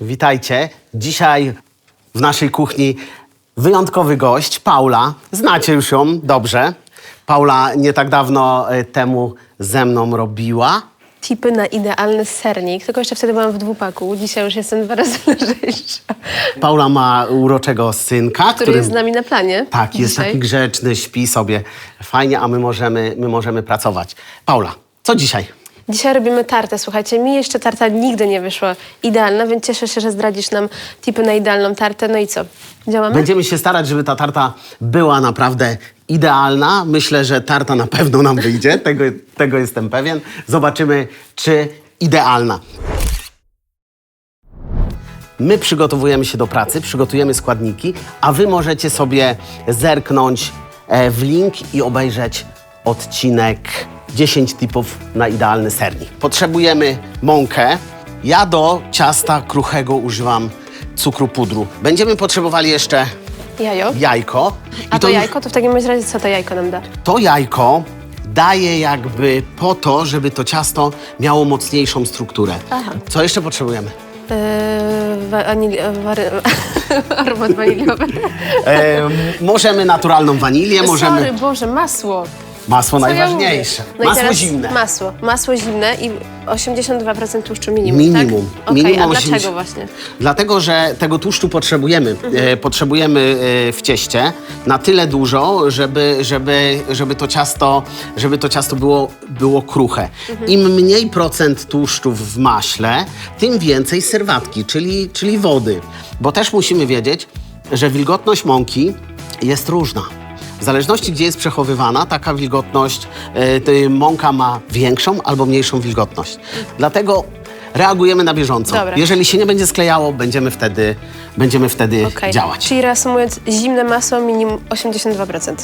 Witajcie. Dzisiaj w naszej kuchni wyjątkowy gość, Paula. Znacie już ją dobrze. Paula nie tak dawno e, temu ze mną robiła. Tipy na idealny sernik, tylko jeszcze wtedy byłam w dwupaku. Dzisiaj już jestem dwa razy lżejsza. Paula ma uroczego synka, Który jest z nami na planie. Tak, jest dzisiaj. taki grzeczny, śpi sobie fajnie, a my możemy, my możemy pracować. Paula, co dzisiaj? Dzisiaj robimy tartę. Słuchajcie, mi jeszcze tarta nigdy nie wyszła idealna, więc cieszę się, że zdradzisz nam tipy na idealną tartę. No i co? Działamy? Będziemy się starać, żeby ta tarta była naprawdę idealna. Myślę, że tarta na pewno nam wyjdzie, tego, tego jestem pewien. Zobaczymy, czy idealna. My przygotowujemy się do pracy, przygotujemy składniki, a wy możecie sobie zerknąć e, w link i obejrzeć odcinek 10 tipów na idealny sernik. Potrzebujemy mąkę. Ja do ciasta kruchego używam cukru pudru. Będziemy potrzebowali jeszcze Jajo. jajko. A to jajko, to w takim razie co to jajko nam da? To jajko daje jakby po to, żeby to ciasto miało mocniejszą strukturę. Aha. Co jeszcze potrzebujemy? Yy, wanili... Wary... Aromat waniliowy. E, możemy naturalną wanilię, możemy Sorry, Boże, masło. Masło Co ja najważniejsze. mówię? No i masło teraz zimne. Masło. Masło zimne i 82% tłuszczu minimum, Minimum. tak? Okej, Minimum a dlaczego 80. właśnie? Dlatego, że tego tłuszczu potrzebujemy. E, potrzebujemy e, w cieście na tyle dużo, żeby, żeby, żeby, to, ciasto, żeby to ciasto było, było kruche. Im mniej procent tłuszczu w maśle, tym więcej serwatki, czyli, czyli wody. Bo też musimy wiedzieć, że wilgotność mąki jest różna. W zależności, gdzie jest przechowywana, taka wilgotność, to mąka ma większą albo mniejszą wilgotność. Dlatego reagujemy na bieżąco. Dobra. Jeżeli się nie będzie sklejało, będziemy wtedy, będziemy wtedy Okej. działać. Czyli reasumując, zimne masło minimum 82%.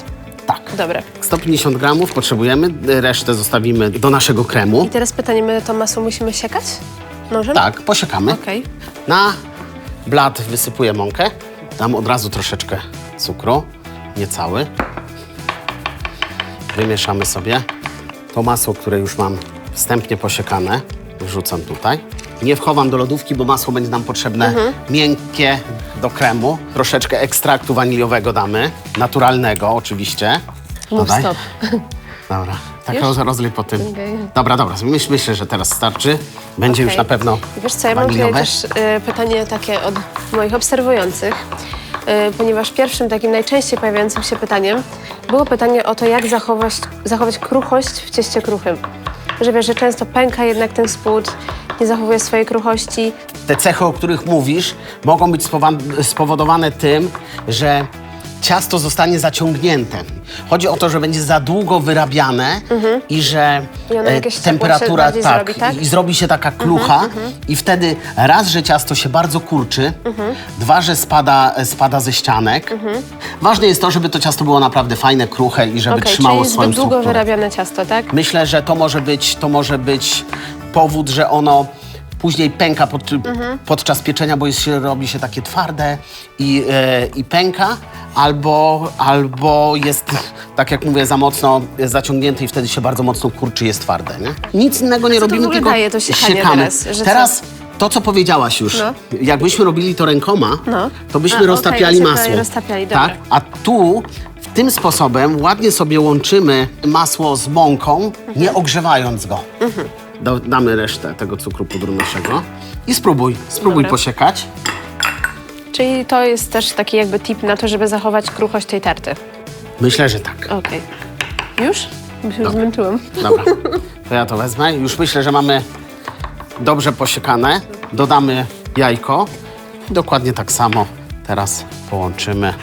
Tak. Dobra. 150 gramów potrzebujemy, resztę zostawimy do naszego kremu. I teraz pytanie, my to masło musimy siekać? Nożem? Tak, posiekamy. Okej. Na blat wysypuję mąkę. Dam od razu troszeczkę cukru, niecały. Wymieszamy sobie. To masło, które już mam wstępnie posiekane, wrzucam tutaj. Nie wchowam do lodówki, bo masło będzie nam potrzebne miękkie do kremu. Troszeczkę ekstraktu waniliowego damy, naturalnego oczywiście. Mów Dodaj. stop. Dobra, tak Już? roz, rozlej po tym. Okej. Dobra, dobra, myśl, myślę, że teraz starczy. Będzie już Okej. na pewno Wiesz co, ja mam tutaj waniliowe. też y, pytanie takie od moich obserwujących, ponieważ pierwszym takim najczęściej pojawiającym się pytaniem było pytanie o to, jak zachować, zachować kruchość w cieście kruchym. Że wiesz, że często pęka jednak ten spód, nie zachowuje swojej kruchości. Te cechy, o których mówisz, mogą być spowodowane tym, że ciasto zostanie zaciągnięte. Chodzi o to, że będzie za długo wyrabiane i że Mhm. I ono e, jakieś ciepło się temperatura bardziej tak, zrobi, tak? I, i zrobi się taka klucha i wtedy raz, że ciasto się bardzo kurczy, dwa, że spada, spada ze ścianek. Ważne jest to, żeby to ciasto było naprawdę fajne, kruche i żeby Okej, trzymało czyli swoją zbyt długo strukturę. wyrabiane ciasto, tak? Myślę, że to może być, to może być powód, że ono później pęka pod, podczas pieczenia, bo jest, się, robi się takie twarde i, e, i pęka, albo, albo jest, tak jak mówię, za mocno zaciągnięte i wtedy się bardzo mocno kurczy i jest twarde. Nie? Nic innego nie to w robimy, ogóle tylko daje to siekanie teraz, że co? teraz to, co powiedziałaś już, No. jakbyśmy robili to rękoma, No. to byśmy A, okej, roztapiali masło. roztapiali, dobra. tak? A tu w tym sposobem ładnie sobie łączymy masło z mąką, Mhm. nie ogrzewając go. Do, damy resztę tego cukru pudru naszego i spróbuj, spróbuj Dobra. posiekać. Czyli to jest też taki jakby tip na to, żeby zachować kruchość tej tarty. Myślę, że tak. Okej. Już? Bo się już zmęczyłam. Dobra, to ja to wezmę. Już myślę, że mamy dobrze posiekane. Dodamy jajko. Dokładnie tak samo teraz połączymy.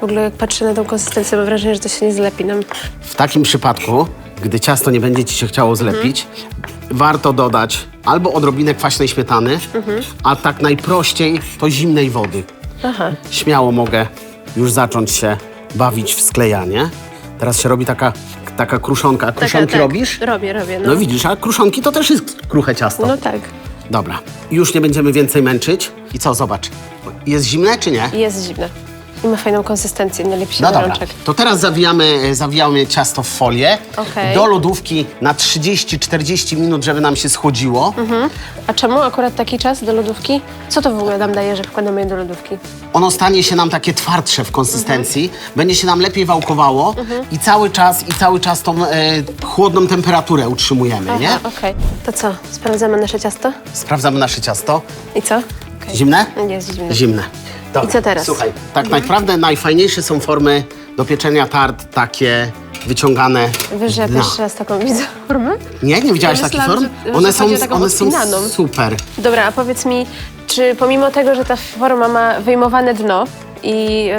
W ogóle jak patrzę na tą konsystencję, mam wrażenie, że to się nie zlepi nam. W takim przypadku, gdy ciasto nie będzie ci się chciało zlepić, warto dodać albo odrobinę kwaśnej śmietany, a tak najprościej to zimnej wody. Aha. Śmiało mogę już zacząć się bawić w sklejanie. Teraz się robi taka, taka kruszonka. A kruszonki tak. robisz? Robię, robię. No, No widzisz, a kruszonki to też jest kruche ciasto. no tak. Dobra, już nie będziemy więcej męczyć. I co, zobacz. Jest zimne czy nie? Jest zimne. I ma fajną konsystencję, nie lepi się No do dobra, rączek. to teraz zawijamy, zawijamy ciasto w folię. Okej. Do lodówki na 30-40 minut, żeby nam się schodziło. A czemu akurat taki czas do lodówki? Co to w ogóle nam daje, że wkładamy je do lodówki? Ono stanie się nam takie twardsze w konsystencji, będzie się nam lepiej wałkowało i cały czas, i cały czas tą e, chłodną temperaturę utrzymujemy, nie? Aha, okej. To co, sprawdzamy nasze ciasto? Sprawdzamy nasze ciasto. I co? Okej. Zimne? Nie jest zimne. Zimne. Dobra. I co teraz? Słuchaj, tak naprawdę najfajniejsze są formy do pieczenia tart takie wyciągane Wiesz, że ja z dna. pierwszy raz taką widzę formę? Nie, nie widziałaś Ja takich myślałam, form? że- że one są, chodzi o taką one są odpinaną. super. Dobra, a powiedz mi, czy pomimo tego, że ta forma ma wyjmowane dno i yy,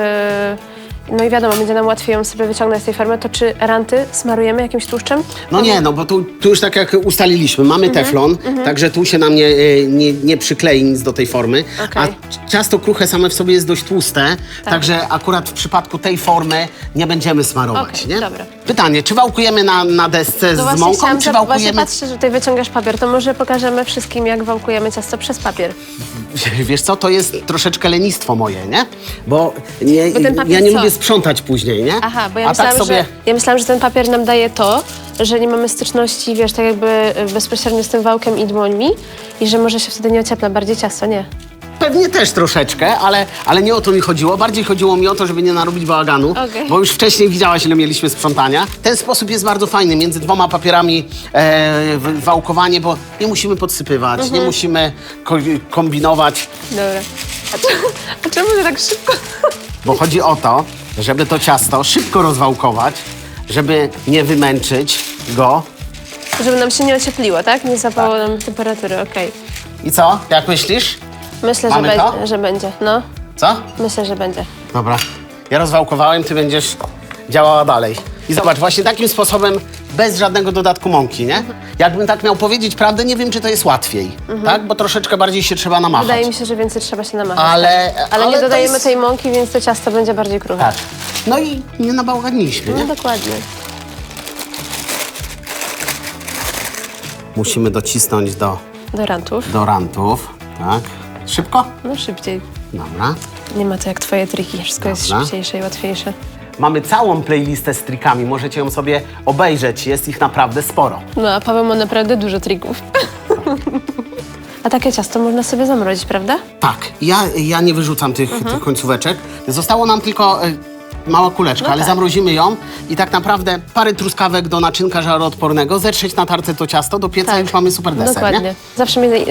no i wiadomo, będzie nam łatwiej ją sobie wyciągnąć z tej formy, to czy ranty smarujemy jakimś tłuszczem? No nie, no bo tu, tu już tak jak ustaliliśmy, mamy Mhm, teflon, także tu się nam nie, e, nie, nie przyklei nic do tej formy, Okej. a ciasto kruche same w sobie jest dość tłuste, także akurat w przypadku tej formy nie będziemy smarować, Okej, nie? dobra. Pytanie, czy wałkujemy na, na desce No z właśnie mąką, chciałam, czy że właśnie wałkujemy... patrzę, że tutaj wyciągasz papier, to może pokażemy wszystkim, jak wałkujemy ciasto przez papier. Wiesz co, to jest troszeczkę lenistwo moje, nie? Bo, nie, Bo ten papier ja nie co? lubię sprzątać później, nie? Aha, bo ja A myślałam, tak sobie... że, ja myślałam, że ten papier nam daje to, że nie mamy styczności, wiesz, tak jakby bezpośrednio z tym wałkiem i dłońmi i że może się wtedy nie ociepla bardziej ciasto, nie? Pewnie też troszeczkę, ale, ale nie o to mi chodziło. Bardziej chodziło mi o to, żeby nie narobić bałaganu, Okej. bo już wcześniej widziałaś, ile mieliśmy sprzątania. Ten sposób jest bardzo fajny, między dwoma papierami e, w- wałkowanie, bo nie musimy podsypywać, Mhm. nie musimy ko kombinować, Dobra. A, czemu- a czemu ty tak szybko? bo chodzi o to, żeby to ciasto szybko rozwałkować, żeby nie wymęczyć go. Żeby nam się nie ociepliło, tak? Nie zapało nam temperatury, okej. I co? Jak myślisz? Myślę, że, Mamy to? że będzie. No, Co? myślę, że będzie. Dobra. Ja rozwałkowałem, ty będziesz działała dalej. I zobacz, właśnie takim sposobem, bez żadnego dodatku mąki, nie? Jakbym tak miał powiedzieć prawdę, nie wiem, czy to jest łatwiej, tak? Bo troszeczkę bardziej się trzeba namachać. Wydaje mi się, że więcej trzeba się namachać. Ale- tak. ale, ale nie to dodajemy jest- tej mąki, więc to ciasto będzie bardziej kruche. Tak. No i nie nabałaganiliśmy, No nie? dokładnie. Musimy docisnąć do, Do rantów. do rantów, tak? Szybko? No szybciej. Dobra. Nie ma to jak twoje triki. Wszystko jest Dobra. szybciejsze i łatwiejsze. Mamy całą playlistę z trikami, możecie ją sobie obejrzeć, jest ich naprawdę sporo. No a Paweł ma naprawdę dużo trików. a takie ciasto można sobie zamrozić, prawda? Tak, ja, ja nie wyrzucam tych, tych końcóweczek. Zostało nam tylko e, mała kuleczka, No ale tak. zamrozimy ją i tak naprawdę parę truskawek do naczynka żaroodpornego, zetrzeć na tarce to ciasto, do pieca i już mamy super deser, Tak. Dokładnie. nie? Zawsze mnie yy,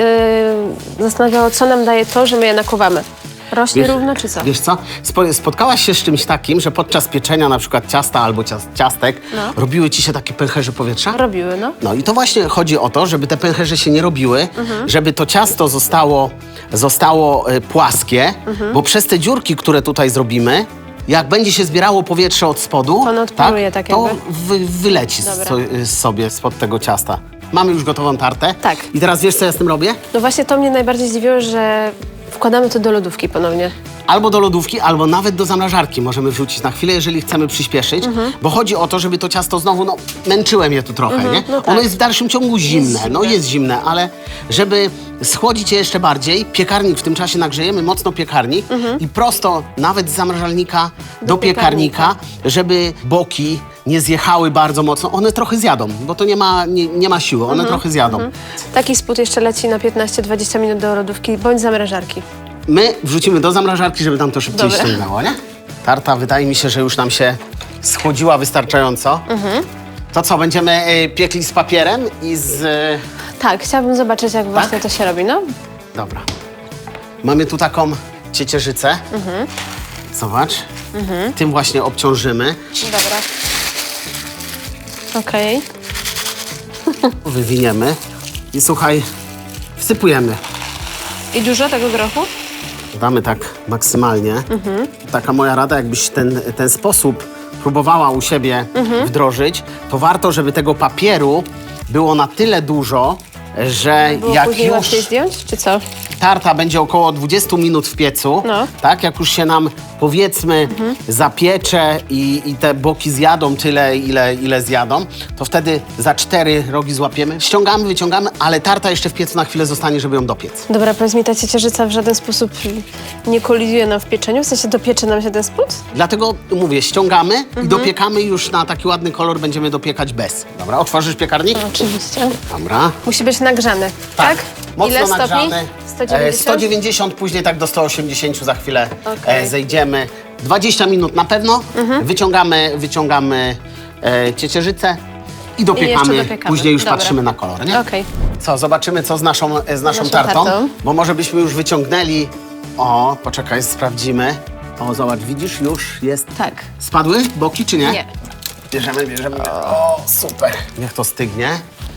zastanawiało, co nam daje to, że my je nakuwamy. Rośnie równo czy co? Wiesz co? Spo, spotkałaś się z czymś takim, że podczas pieczenia na przykład ciasta albo cias, ciastek No. robiły ci się takie pęcherze powietrza? Robiły, no. No i to właśnie chodzi o to, żeby te pęcherze się nie robiły, Mhm. żeby to ciasto zostało, zostało e, płaskie, Mhm. bo przez te dziurki, które tutaj zrobimy, jak będzie się zbierało powietrze od spodu, To ono odparuje tak to jakby. wy, wyleci Dobra. so, y, sobie spod tego ciasta. Mamy już gotową tartę. Tak. I teraz wiesz, co ja z tym robię? No właśnie to mnie najbardziej zdziwiło, że wkładamy to do lodówki ponownie. Albo do lodówki, albo nawet do zamrażarki możemy wrzucić na chwilę, jeżeli chcemy przyspieszyć, bo chodzi o to, żeby to ciasto znowu, no męczyłem je tu trochę, nie? no tak. Ono jest w dalszym ciągu zimne, no jest zimne, ale żeby schłodzić je jeszcze bardziej, piekarnik w tym czasie nagrzejemy, mocno piekarnik i prosto nawet z zamrażalnika do, piekarnika, żeby boki nie zjechały bardzo mocno. One trochę zjadą, bo to nie ma, nie, nie ma siły, one trochę zjadą. Taki spód jeszcze leci na 15-20 minut do lodówki bądź zamrażarki. My wrzucimy do zamrażarki, żeby tam to szybciej Dobra. ściągnęło, nie? Tarta wydaje mi się, że już nam się schłodziła wystarczająco. Mhm. To co, będziemy y, piekli z papierem i z... y, Tak, chciałabym zobaczyć, jak właśnie to się robi, no. Dobra. Mamy tu taką ciecierzycę. Mhm. Zobacz. Tym właśnie obciążymy. Dobra. Okej. Wywiniemy. I słuchaj, wsypujemy. I dużo tego grochu? Damy tak maksymalnie. Mhm. Taka moja rada, jakbyś ten, ten sposób próbowała u siebie Mhm. wdrożyć, to warto, żeby tego papieru było na tyle dużo, że Było jak później już... łatwiej zdjąć, czy co? tarta będzie około 20 minut w piecu, No. tak? Jak już się nam powiedzmy zapiecze i, i te boki zjadą tyle, ile, ile zjadą, to wtedy za cztery rogi złapiemy, ściągamy, wyciągamy, ale tarta jeszcze w piecu na chwilę zostanie, żeby ją dopiec. Dobra, powiedz mi, ta ciecierzyca w żaden sposób nie koliduje nam w pieczeniu? W sensie dopiecze nam się ten spód? Dlatego mówię, ściągamy Mhm. i dopiekamy już na taki ładny kolor, będziemy dopiekać bez. Dobra, otworzysz piekarnik? Oczywiście. Dobra. Musi być nagrzany, tak? Mocno Ile nagrzany. 190? E, 190, później tak do 180 za chwilę. Mhm. e, zejdziemy. 20 minut na pewno. Wyciągamy, wyciągamy e, ciecierzycę i dopiekamy. dopiekamy. Później już Dobra. patrzymy na kolor, nie? Okej. Co, zobaczymy co z naszą, e, z naszą, naszą tartą. tartą. Bo może byśmy już wyciągnęli... O, poczekaj, sprawdzimy. O, zobacz, widzisz, już jest... Tak. Spadły boki, czy nie? Nie. Bierzemy, bierzemy. O, super. Niech to stygnie.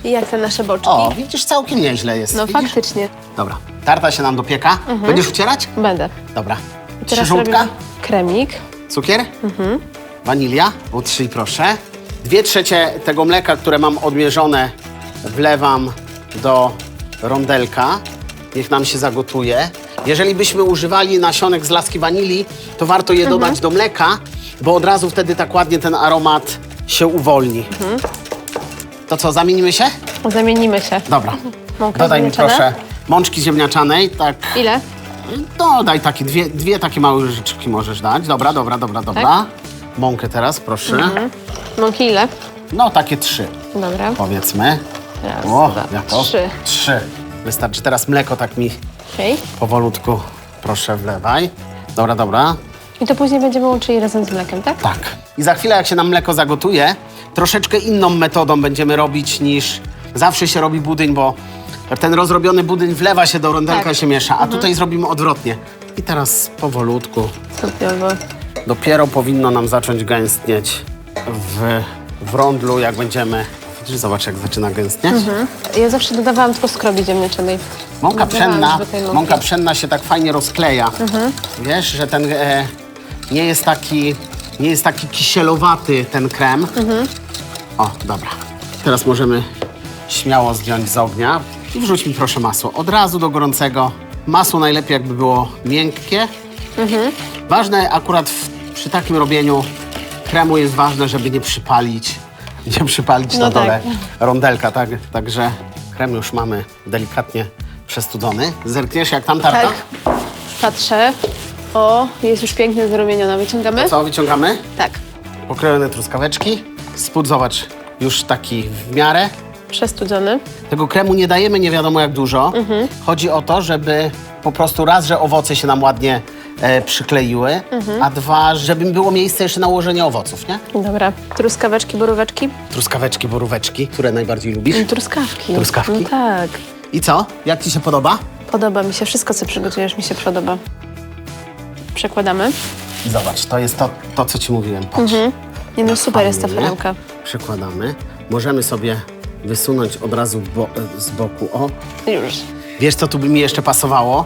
I jak te nasze boczki? O, widzisz, całkiem nieźle jest. no widzisz? faktycznie. Dobra, tarta się nam dopieka. Będziesz ucierać? Będę. Dobra. I teraz robimy kremik. cukier, wanilia, utrzyj proszę. Dwie trzecie tego mleka, które mam odmierzone, wlewam do rondelka. Niech nam się zagotuje. Jeżeli byśmy używali nasionek z laski wanilii, to warto je dodać do mleka, bo od razu wtedy tak ładnie ten aromat się uwolni. To co, zamienimy się? Zamienimy się. Dobra. Mąka Dodaj mi ziemniaczana? proszę mączki ziemniaczanej, tak Ile? No, daj takie, dwie, dwie takie małe łyżeczki możesz dać. Dobra, dobra, dobra, dobra. Tak? Mąkę teraz, proszę. Mąki ile? No, takie trzy, Dobra. powiedzmy. Raz, O, dwa, to? trzy. Trzy. Wystarczy teraz mleko tak mi Okej. powolutku, proszę, wlewaj. Dobra, dobra. I to później będziemy łączyli razem z mlekiem, tak? Tak. I za chwilę, jak się nam mleko zagotuje, troszeczkę inną metodą będziemy robić niż zawsze się robi budyń, bo ten rozrobiony budyń wlewa się do rondelka Tak. się miesza, a tutaj zrobimy odwrotnie. I teraz powolutku Stopniowo. Dopiero powinno nam zacząć gęstnieć w, w rondlu, jak będziemy... Widzisz, zobacz, jak zaczyna gęstnieć. Ja zawsze dodawałam tylko skrobi ziemniaczanej. Mąka Dodawałam pszenna, mąki. mąka pszenna się tak fajnie rozkleja. Wiesz, że ten e, nie jest taki, nie jest taki kisielowaty ten krem. O, dobra. Teraz możemy śmiało zdjąć z ognia i wrzuć mi proszę masło. Od razu do gorącego. Masło najlepiej jakby było miękkie. Ważne akurat w, przy takim robieniu kremu jest ważne, żeby nie przypalić, nie przypalić No na dole tak. rondelka, tak? Także krem już mamy delikatnie przestudzony. Zerkniesz jak tam tarta? Tak. Patrzę. O, jest już pięknie zarumieniona. Wyciągamy? Co, wyciągamy? Tak. Pokrojone truskaweczki. Spód, zobacz, już taki w miarę. Przestudzony. Tego kremu nie dajemy nie wiadomo jak dużo. Chodzi o to, żeby po prostu raz, że owoce się nam ładnie e, przykleiły, a dwa, żeby było miejsce jeszcze na ułożenie owoców, nie? Dobra. Truskaweczki, boróweczki? Truskaweczki, boróweczki, które najbardziej lubisz. Mm, Truskawki. Truskawki? No tak. I co? Jak ci się podoba? Podoba mi się. Wszystko, co przygotujesz, mi się podoba. Przekładamy. Zobacz, to jest to, to co ci mówiłem. Patrz. Nie no, super jest ta Fajnie, perełka. Przekładamy. Możemy sobie wysunąć od razu bo, z boku. O, Już. wiesz co tu by mi jeszcze pasowało?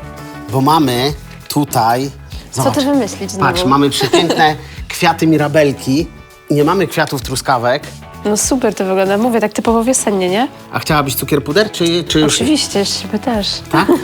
Bo mamy tutaj... Co Zobacz, ty wymyślić znowu? Patrz, mamy przepiękne kwiaty mirabelki. Nie mamy kwiatów truskawek. No super to wygląda. Mówię tak typowo wiosennie, nie? A chciałabyś cukier puder, czy, czy już... Oczywiście, siebie też. Tak?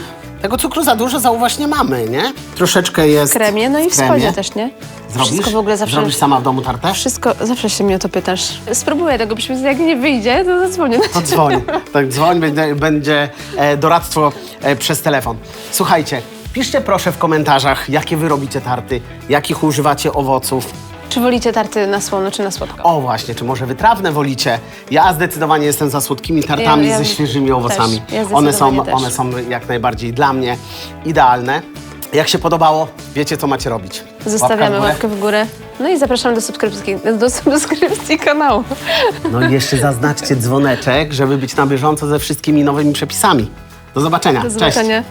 Tego cukru za dużo zauważ nie mamy, nie? Troszeczkę jest W kremie, no i w kremie. spodzie też, nie? Zrobisz? Wszystko w ogóle zawsze... Zrobisz sama w domu tartę? Wszystko, zawsze się mnie o to pytasz. Spróbuję tego przyjść, jak nie wyjdzie, to zadzwonię. To dzwoń. Tak, dzwoń, będzie, będzie e, doradztwo e, przez telefon. Słuchajcie, piszcie proszę w komentarzach, jakie wy robicie tarty, jakich używacie owoców. Czy wolicie tarty na słono, czy na słodko? O właśnie, czy może wytrawne wolicie? Ja zdecydowanie jestem za słodkimi tartami Ja- ja ze świeżymi owocami. też. Ja one, są, zdecydowanie też. one są jak najbardziej dla mnie idealne. Jak się podobało, wiecie co macie robić. Zostawiamy Łapka w górę. łapkę w górę. No i zapraszam do subskrypcji, do subskrypcji kanału. No i jeszcze zaznaczcie dzwoneczek, żeby być na bieżąco ze wszystkimi nowymi przepisami. Do zobaczenia. Do Cześć. zobaczenia.